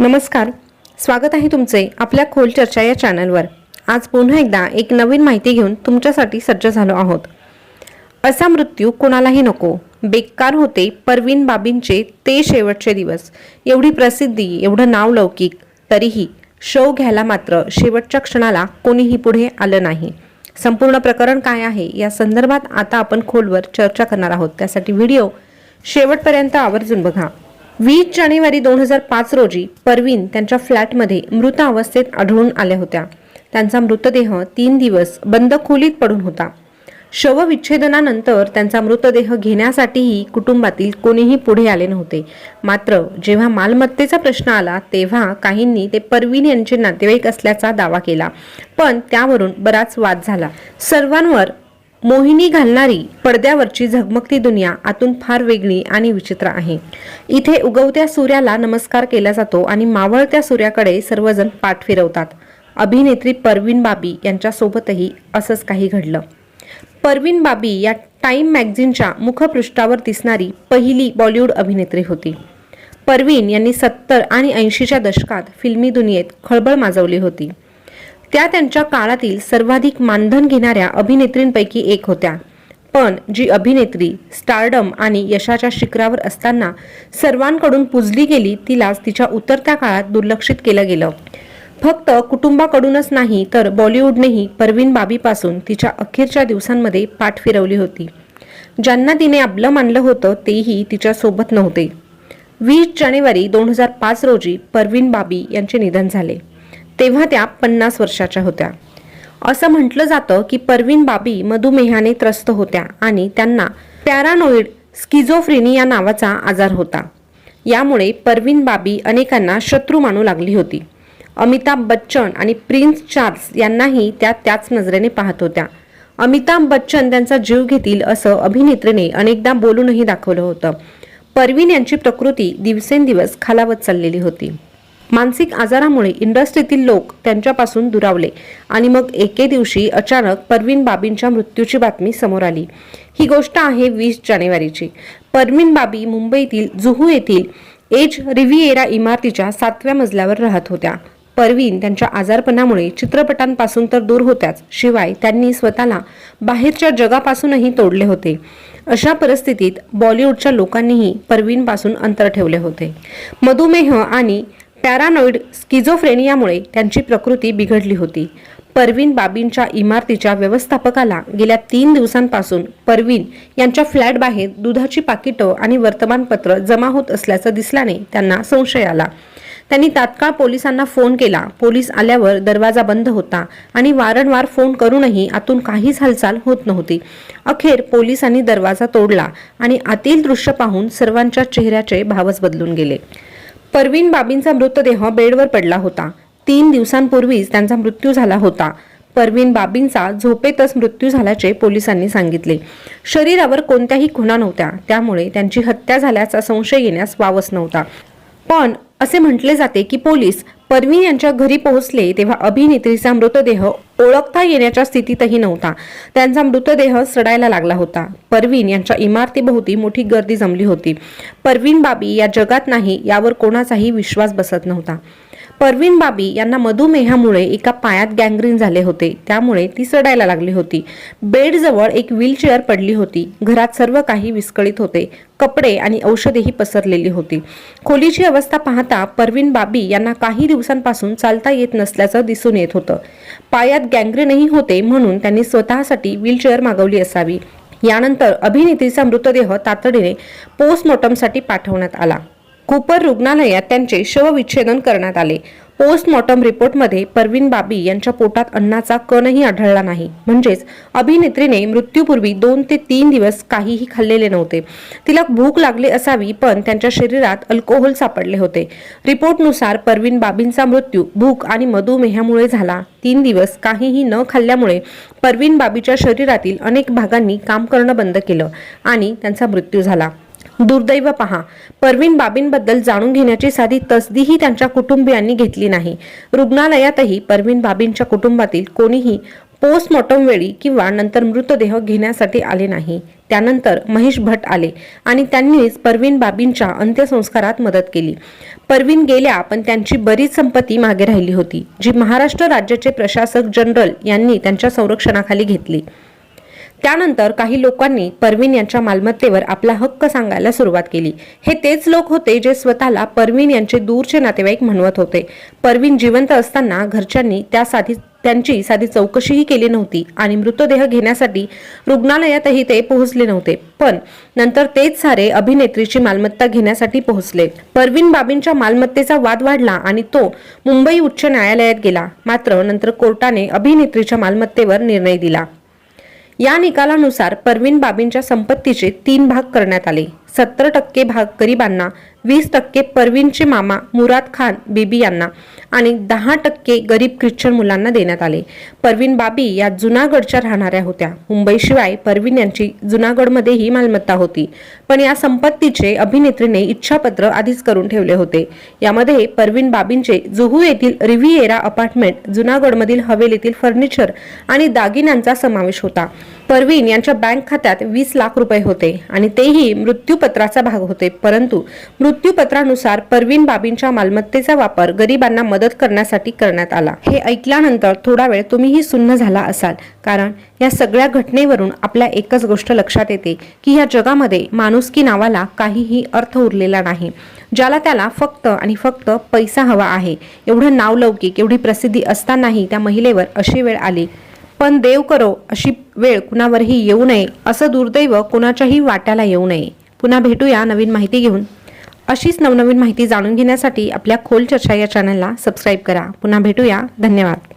नमस्कार. स्वागत आहे तुमचे आपल्या खोल चर्चा या चॅनलवर. आज पुन्हा एकदा एक नवीन माहिती घेऊन तुमच्यासाठी सज्ज झालो आहोत. असा मृत्यू कोणालाही नको. बेकार होते परवीन बाबींचे ते शेवटचे दिवस. एवढी प्रसिद्धी एवढं नाव लौकिक तरीही शव घ्यायला मात्र शेवटच्या क्षणाला कोणीही पुढे आलं नाही. संपूर्ण प्रकरण काय आहे या संदर्भात आता आपण खोलवर चर्चा करणार आहोत. त्यासाठी व्हिडिओ शेवटपर्यंत आवर्जून बघा. वीस जानेवारी दोन हजार पाच रोजी परवीन त्यांच्या फ्लॅटमध्ये मृत अवस्थेत आढळून आल्या होत्या. त्यांचा मृतदेह तीन दिवस बंद खोलीत पडून होता. शवविच्छेदनानंतर त्यांचा मृतदेह घेण्यासाठीही कुटुंबातील कोणीही पुढे आले नव्हते. मात्र जेव्हा मालमत्तेचा प्रश्न आला तेव्हा काहींनी ते परवीन यांचे नातेवाईक असल्याचा दावा केला. पण त्यावरून बराच वाद झाला. सर्वांवर मोहिनी घालणारी पडद्यावरची झगमगती दुनिया आतून फार वेगळी आणि विचित्र आहे. इथे उगवत्या सूर्याला नमस्कार केला जातो आणि मावळत्या सूर्याकडे सर्वजण पाठ फिरवतात. अभिनेत्री परवीन बाबी यांच्यासोबतही असंच काही घडलं. परवीन बाबी या टाईम मॅगझिनच्या मुखपृष्ठावर दिसणारी पहिली बॉलिवूड अभिनेत्री होती. परवीन यांनी सत्तर आणि ऐंशीच्या दशकात फिल्मी दुनियेत खळबळ माजवली होती. त्या त्यांच्या काळातील सर्वाधिक मानधन घेणाऱ्या अभिनेत्रींपैकी एक होत्या. पण जी अभिनेत्री स्टारडम आणि यशाच्या शिखरावर असताना सर्वांकडून पुजली गेली तिलाच तिच्या उतरत्या काळात दुर्लक्षित केलं गेलं. फक्त कुटुंबाकडूनच नाही तर बॉलिवूडनेही परवीन बाबीपासून तिच्या अखेरच्या दिवसांमध्ये पाठ फिरवली होती. ज्यांना तिने आपलं मानलं होतं तेही तिच्यासोबत नव्हते. वीस जानेवारी दोन हजार पाच रोजी परवीन बाबी यांचे निधन झाले. तेव्हा त्या पन्नास वर्षाच्या होत्या. असं म्हटलं जातं की परवीन बाबी मधुमेहाने त्रस्त होत्या आणि त्यांना पॅरानोइड स्किझोफ्रेनी या नावाचा आजार होता. यामुळे परवीन बाबी अनेकांना शत्रू मानू लागली होती. अमिताभ बच्चन आणि प्रिन्स चार्ल्स यांनाही त्या त्याच नजरेने पाहत होत्या. अमिताभ बच्चन त्यांचा जीव घेतील असं अभिनेत्रीने अनेकदा बोलूनही दाखवलं होतं. परवीन यांची प्रकृती दिवसेंदिवस खालावत चाललेली होती. मानसिक आजारामुळे इंडस्ट्रीतील लोक त्यांच्यापासून दुरावले. आणि मग एके दिवशी अचानक परवीन बाबींच्या मृत्यूची बातमी समोर आली. ही गोष्ट आहे वीस जानेवारीची. परवीन बाबी मुंबईतील जुहू येथील एज रिव्हिएरा इमारतीच्या सातव्या मजल्यावर राहत होत्या. परवीन त्यांच्या आजारपणामुळे चित्रपटांपासून तर दूर होत्याच. शिवाय त्यांनी स्वतःला बाहेरच्या जगापासूनही तोडले होते. अशा परिस्थितीत बॉलिवूडच्या लोकांनीही परवीनपासून अंतर ठेवले होते. मधुमेह आणि पॅरानॉइड स्किझोफ्रेनियामुळे त्यांची प्रकृती बिघडली होती. परवीन बाबींच्या इमारतीच्या व्यवस्थापकाला गेल्या तीन दिवसांपासून परवीन यांच्या फ्लॅट बाहेर दुधाची पाकिटं आणि वर्तमानपत्र जमा होत असल्याचं दिसल्याने त्यांना संशय आला. त्यांनी तात्काळ पोलिसांना फोन केला. पोलीस आल्यावर दरवाजा बंद होता आणि वारंवार फोन करूनही आतून काहीच हालचाल होत नव्हती. अखेर पोलिसांनी दरवाजा तोडला आणि आतील दृश्य पाहून सर्वांच्या चेहऱ्याचे भावच बदलून गेले. परवीन बाबींचा मृतदेह बेडवर पडला होता. तीन दिवसांपूर्वीच त्यांचा मृत्यू झाला होता. परवीन बाबींचा झोपेतच मृत्यू झाल्याचे पोलिसांनी सांगितले. शरीरावर कोणत्याही खुणा नव्हत्या. त्यामुळे त्यांची हत्या झाल्याचा संशय येण्यास वावच नव्हता. पण असे म्हटले जाते की पोलीस परवीन यांच्या घरी पोहोचले तेव्हा अभिनेत्रीचा मृतदेह ओळखता येण्याच्या स्थितीतही नव्हता. त्यांचा मृतदेह सडायला लागला होता. परवीन यांच्या इमारतीभोवती मोठी गर्दी जमली होती. परवीन बाबी या जगात नाही यावर कोणाचाही विश्वास बसत नव्हता. परवीन बाबी यांना मधुमेहामुळे एका पायात गँग्रीन झाले होते. त्यामुळे ती सडायला लागली होती. बेडजवळ एक व्हीलचेअर पडली होती. घरात सर्व काही विस्कळीत होते. कपडे आणि औषधेही पसरलेली होती. खोलीची अवस्था पाहता परवीन बाबी यांना काही दिवसांपासून चालता येत नसल्याचं दिसून येत होतं. पायात गँग्रीनही होते म्हणून त्यांनी स्वतःसाठी व्हीलचेअर मागवली असावी. यानंतर अभिनेत्रीचा मृतदेह तातडीने पोस्टमॉर्टमसाठी पाठवण्यात आला. कूपर रुग्णालयात त्यांचे शवविच्छेदन करण्यात आले. पोस्टमॉर्टम रिपोर्टमध्ये परवीन बाबी यांच्या पोटात अन्नाचा कणही आढळला नाही. म्हणजेच अभिनेत्रीने मृत्यूपूर्वी दोन ते तीन दिवस काहीही खाल्लेले नव्हते. तिला भूक लागली असावी पण त्यांच्या शरीरात अल्कोहोल सापडले होते. रिपोर्टनुसार परवीन बाबींचा मृत्यू भूक आणि मधुमेहामुळे झाला. तीन दिवस काहीही न खाल्ल्यामुळे परवीन बाबीच्या शरीरातील अनेक भागांनी काम करणं बंद केलं आणि त्यांचा मृत्यू झाला. दुर्दैव पहा. परवीन बाबींबद्दल जाणून घेण्याची साधी तसदीही त्यांच्या कुटुंबियांनी घेतली नाही. रुग्णालयातही परवीन बाबींच्या कुटुंबातील कोणीही पोस्टमॉर्टम वेळी किंवा नंतर मृतदेह घेण्यासाठी आले नाही. त्यानंतर महेश भट आले आणि त्यांनीच परवीन बाबींच्या अंत्यसंस्कारात मदत केली. परवीन गेल्या पण त्यांची बरीच संपत्ती मागे राहिली होती जी महाराष्ट्र राज्याचे प्रशासक जनरल यांनी त्यांच्या संरक्षणाखाली घेतली. त्यानंतर काही लोकांनी परवीन यांच्या मालमत्तेवर आपला हक्क सांगायला सुरुवात केली. हे तेच लोक होते जे स्वतःला परवीन यांचे दूरचे नातेवाईक म्हणवत होते. परवीन जिवंत असताना घरच्यांनी त्या साधी त्यांची साधी चौकशीही केली नव्हती आणि मृतदेह घेण्यासाठी रुग्णालयातही ते पोहोचले नव्हते. पण नंतर तेच सारे अभिनेत्रीची मालमत्ता घेण्यासाठी पोहोचले. परवीन बाबींच्या मालमत्तेचा वाद वाढला आणि तो मुंबई उच्च न्यायालयात गेला. मात्र नंतर कोर्टाने अभिनेत्रीच्या मालमत्तेवर निर्णय दिला. या निकालानुसार परवीन बाबींच्या संपत्तीचे तीन भाग करण्यात आले. सत्तर टक्के भाग गरिबांना वीस टक्के परवीनचे मामा मुराद खान बीबी यांना आणि दहा टक्के गरीब ख्रिश्चन मुलांना देण्यात आले. परवीन बाबी या जुनागडच्या राहणाऱ्या होत्या. मुंबईशिवाय परवीन यांची जुनागडमध्येही मालमत्ता होती. पण या संपत्तीचे अभिनेत्रीने इच्छापत्र आधीच करून ठेवले होते. यामध्ये परवीन बाबींचे जुहू येथील रिव्हिएरा अपार्टमेंट जुनागडमधील हवेलीतील फर्निचर आणि दागिन्यांचा समावेश होता. परवीन यांच्या बँक खात्यात वीस लाख रुपये होते आणि तेही मृत्यूपत्राचा भाग होते. परंतु मृत्यूपत्रानुसार परवीन बाबींच्या मालमत्तेचा वापर गरिबांना मदत करण्यासाठी करण्यात आला. हे ऐकल्यानंतर थोडा वेळ तुम्हीही सुन्न झाला असाल. कारण या सगळ्या घटनेवरून आपल्या एकच गोष्ट लक्षात येते की या जगामध्ये माणुसकी नावाला काहीही अर्थ उरलेला नाही. ज्याला त्याला फक्त आणि फक्त पैसा हवा आहे. एवढं नावलौकिक एवढी प्रसिद्धी असतानाही त्या महिलेवर अशी वेळ आली. पण देव करो अशी वेळ कुणावरही येऊ नये असं दुर्दैव कुणाच्याही वाट्याला येऊ नये. पुन्हा भेटूया नवीन माहिती घेऊन. अशीच नवनवीन माहिती जाणून घेण्यासाठी आपल्या खोल चर्चा या चॅनलला सबस्क्राईब करा. पुन्हा भेटूया. धन्यवाद.